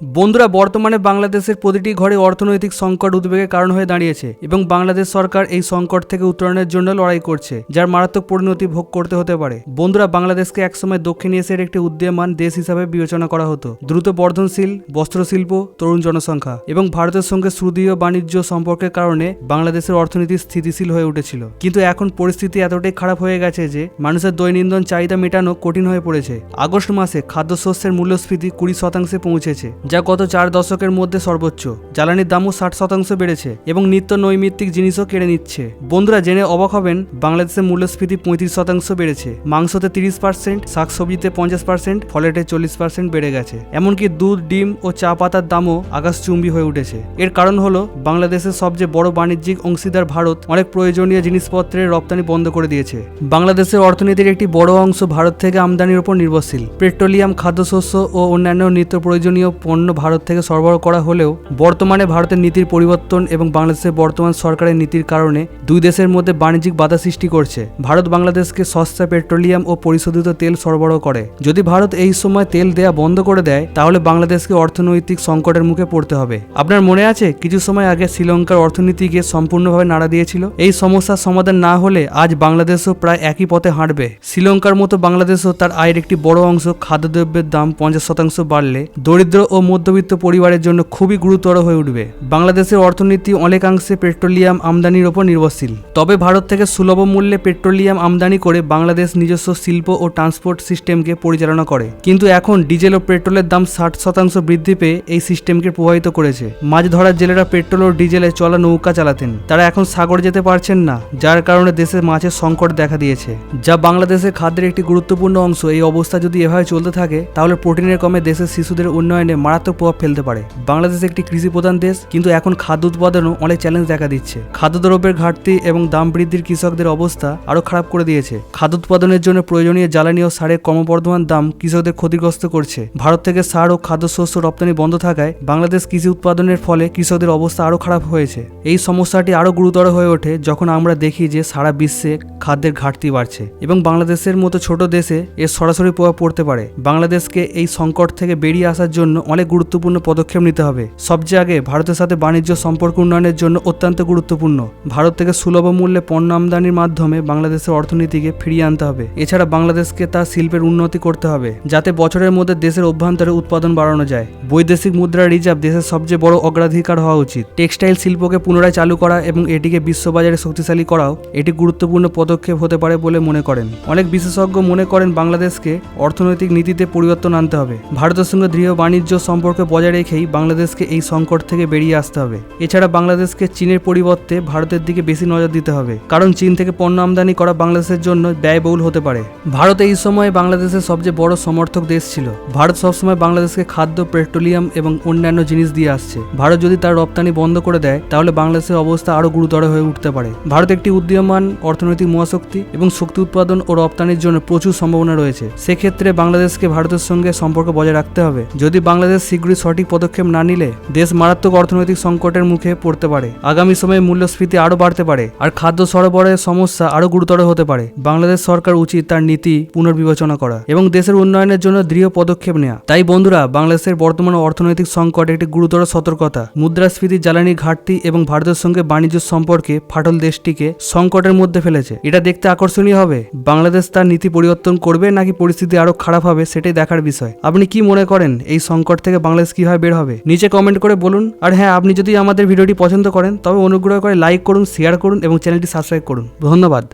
বন্ধুরা, বর্তমানে বাংলাদেশের প্রতিটি ঘরে অর্থনৈতিক সংকট উদ্বেগের কারণ হয়ে দাঁড়িয়েছে এবং বাংলাদেশ সরকার এই সংকট থেকে উত্তরণের জন্য লড়াই করছে, যার মারাত্মক পরিণতি ভোগ করতে হতে পারে। বন্ধুরা, বাংলাদেশকে একসময় দক্ষিণ এশিয়ার একটি উদ্যমান দেশ হিসাবে বিবেচনা করা হতো। দ্রুত বর্ধনশীল, বস্ত্রশিল্প, তরুণ জনসংখ্যা এবং ভারতের সঙ্গে সুদীয় বাণিজ্য সম্পর্কের কারণে বাংলাদেশের অর্থনীতি স্থিতিশীল হয়ে উঠেছিল। কিন্তু এখন পরিস্থিতি এতটাই খারাপ হয়ে গেছে যে মানুষের দৈনন্দিন চাহিদা মেটানো কঠিন হয়ে পড়েছে। আগস্ট মাসে খাদ্যশস্যের মূল্যস্ফীতি কুড়ি শতাংশে পৌঁছেছে। যা গত চার দশকের মধ্যে সর্বোচ্চ। জ্বালানির দামও ষাট শতাংশ বেড়েছে এবং নিত্য নৈমিত্তিক জিনিসও কেড়ে নিচ্ছে। বন্ধুরা জেনে অবাক হবেন, বাংলাদেশের মূল্যস্ফীতি পঁয়ত্রিশ শতাংশ বেড়েছে। মাংসতে তিরিশ পার্সেন্ট, শাকসবজিতে পঞ্চাশ পার্সেন্ট, ফলেটে চল্লিশ পার্সেন্ট বেড়ে গেছে। এমনকি দুধ, ডিম ও চা পাতার দামও আকাশ আকাশচুম্বী হয়ে উঠেছে। এর কারণ হলো, বাংলাদেশের সবচেয়ে বড় বাণিজ্যিক অংশীদার ভারত অনেক প্রয়োজনীয় জিনিসপত্রের রপ্তানি বন্ধ করে দিয়েছে। বাংলাদেশের অর্থনীতির একটি বড় অংশ ভারত থেকে আমদানির উপর নির্ভরশীল। পেট্রোলিয়াম, খাদ্যশস্য ও অন্যান্য নিত্য প্রয়োজনীয় ভারত থেকে সরবরাহ করা হলেও বর্তমানে ভারতের নীতির পরিবর্তন এবং বাংলাদেশের বর্তমান সরকারের নীতির কারণে দুই দেশের মধ্যে বাণিজ্যিক বাধা সৃষ্টি করছে। ভারত বাংলাদেশকে সস্তা পেট্রোলিয়াম ও পরিশোধিত তেল সরবরাহ করে। যদি ভারত এই সময় তেল দেয়া বন্ধ করে দেয়, তাহলে বাংলাদেশকে অর্থনৈতিক সংকটের মুখে পড়তে হবে। আপনার মনে আছে, কিছু সময় আগে শ্রীলঙ্কার অর্থনীতিকে সম্পূর্ণভাবে নাড়া দিয়েছিল? এই সমস্যার সমাধান না হলে আজ বাংলাদেশও প্রায় একই পথে হাঁটবে। শ্রীলঙ্কার মতো বাংলাদেশও তার আয়ের একটি বড় অংশ খাদ্যদ্রব্যের দাম পঞ্চাশ শতাংশ বাড়লে দরিদ্র ও মধ্যবিত্ত পরিবারের জন্য খুবই গুরুতর হয়ে উঠবে। বাংলাদেশের অর্থনীতি অনেকাংশে পেট্রোলিয়াম আমদানির ওপর নির্ভরশীল। তবে ভারত থেকে সুলভ মূল্যে পেট্রোলিয়াম আমদানি করে বাংলাদেশ নিজস্ব শিল্প ও ট্রান্সপোর্ট সিস্টেমকে পরিচালনা করে। কিন্তু এখন ডিজেল ও পেট্রোলের দাম ষাট শতাংশ বৃদ্ধি পেয়ে এই সিস্টেমকে প্রভাবিত করেছে। মাছ ধরার জেলেরা পেট্রোল ও ডিজেলে চলা নৌকা চালাতেন। তারা এখন সাগর যেতে পারছেন না, যার কারণে দেশে মাছের সংকট দেখা দিয়েছে। যা বাংলাদেশের খাদ্যের একটি গুরুত্বপূর্ণ অংশ। এই অবস্থা যদি এভাবে চলতে থাকে, তাহলে প্রোটিনের কমে দেশের শিশুদের উন্নয়নে মারাত্মক প্রভাব ফেলতে পারে। বাংলাদেশ একটি কৃষি প্রধান দেশ, কিন্তু এখন খাদ্য উৎপাদনও অনেক চ্যালেঞ্জ দেখা দিচ্ছে। খাদ্যদ্রব্যের ঘাটতি এবং দাম বৃদ্ধির কৃষকদের অবস্থা আরও খারাপ করে দিয়েছে। খাদ্য উৎপাদনের জন্য প্রয়োজনীয় জ্বালানি ও সারের ক্রমবর্ধমান দাম কৃষকদের ক্ষতিগ্রস্ত করছে। ভারত থেকে সার ও খাদ্যশস্য রপ্তানি বন্ধ থাকায় বাংলাদেশ কৃষি উৎপাদনের ফলে কৃষকদের অবস্থা আরও খারাপ হয়েছে। এই সমস্যাটি আরও গুরুতর হয়ে ওঠে যখন আমরা দেখি যে সারা বিশ্বে খাদ্যের ঘাটতি বাড়ছে এবং বাংলাদেশের মতো ছোট দেশে এর সরাসরি প্রভাব পড়তে পারে। বাংলাদেশকে এই সংকট থেকে বেরিয়ে আসার জন্য অনেক গুরুত্বপূর্ণ পদক্ষেপ নিতে হবে। সবচেয়ে আগে ভারতের সাথে বাণিজ্য সম্পর্ক উন্নয়নের জন্য অত্যন্ত গুরুত্বপূর্ণ। ভারত থেকে সুলভ মূল্যে পণ্য আমদানির মাধ্যমে বাংলাদেশের অর্থনীতিকে ফিরিয়ে আনতে হবে। এছাড়া বাংলাদেশকে তার শিল্পের উন্নতি করতে হবে, যাতে বছরের মধ্যে দেশের অভ্যন্তরে উৎপাদন বাড়ানো যায়। বৈদেশিক মুদ্রা রিজার্ভ দেশের সবচেয়ে বড় অগ্রাধিকার হওয়া উচিত। টেক্সটাইল শিল্পকে পুনরায় চালু করা এবং এটিকে বিশ্ববাজারে শক্তিশালী করাও এটি গুরুত্বপূর্ণ পদক্ষেপ হতে পারে বলে মনে করেন। অনেক বিশেষজ্ঞ মনে করেন বাংলাদেশকে অর্থনৈতিক নীতিতে পরিবর্তন আনতে হবে। ভারতের সঙ্গে দৃঢ় বাণিজ্য বজায় রেখেই বাংলাদেশকে এই সংকট থেকে বেরিয়ে আসতে হবে। এছাড়া বাংলাদেশকে চীনের পরিবর্তে ভারতের দিকে বেশি নজর দিতে হবে। কারণ চীন থেকে পণ্য আমদানি করা বাংলাদেশের জন্য ব্যয়বহুল হতে পারে। ভারত এই সময় বাংলাদেশের সবচেয়ে বড় সমর্থক দেশ ছিল। ভারত সবসময় বাংলাদেশকে খাদ্য, পেট্রোলিয়াম এবং অন্যান্য জিনিস দিয়ে আসছে। ভারত যদি তার রপ্তানি বন্ধ করে দেয়, তাহলে বাংলাদেশের অবস্থা আরও গুরুতর হয়ে উঠতে পারে। ভারত একটি উদীয়মান অর্থনৈতিক মহাশক্তি এবং শক্তি উৎপাদন ও রপ্তানির জন্য প্রচুর সম্ভাবনা রয়েছে। সেক্ষেত্রে বাংলাদেশকে ভারতের সঙ্গে সম্পর্ক বজায় রাখতে হবে। যদি বাংলাদেশ শীঘ্রই সঠিক পদক্ষেপ না নিলে দেশ মারাত্মক অর্থনৈতিক সংকটের মুখে পড়তে পারে। আগামী সময়ে মূল্যস্ফীতি আরও বাড়তে পারে আর খাদ্য সরবরাহের সমস্যা আরও গুরুতর হতে পারে। বাংলাদেশ সরকার উচিত তার নীতি পুনর্বিবেচনা করা এবং দেশের উন্নয়নের জন্য দৃঢ় পদক্ষেপ নেওয়া তাই বন্ধুরা, বাংলাদেশের বর্তমান অর্থনৈতিক সংকট একটি গুরুতর সতর্কতা। মুদ্রাস্ফীতি, জ্বালানি ঘাটতি এবং ভারতের সঙ্গে বাণিজ্য সম্পর্কে ফাটল দেশটিকে সংকটের মধ্যে ফেলেছে। এটা দেখতে আকর্ষণীয় হবে। বাংলাদেশ তার নীতি পরিবর্তন করবে নাকি পরিস্থিতি আরও খারাপ হবে সেটাই দেখার বিষয়। আপনি কি মনে করেন এই সংকট থেকে বাংলাদেশ কীভাবে বের হবে? নিচে কমেন্ট করে বলুন। আর হ্যাঁ আপনি যদি আমাদের ভিডিওটি পছন্দ করেন, তবে অনুগ্রহ করে লাইক করুন শেয়ার করুন এবং চ্যানেলটি সাবস্ক্রাইব করুন। ধন্যবাদ।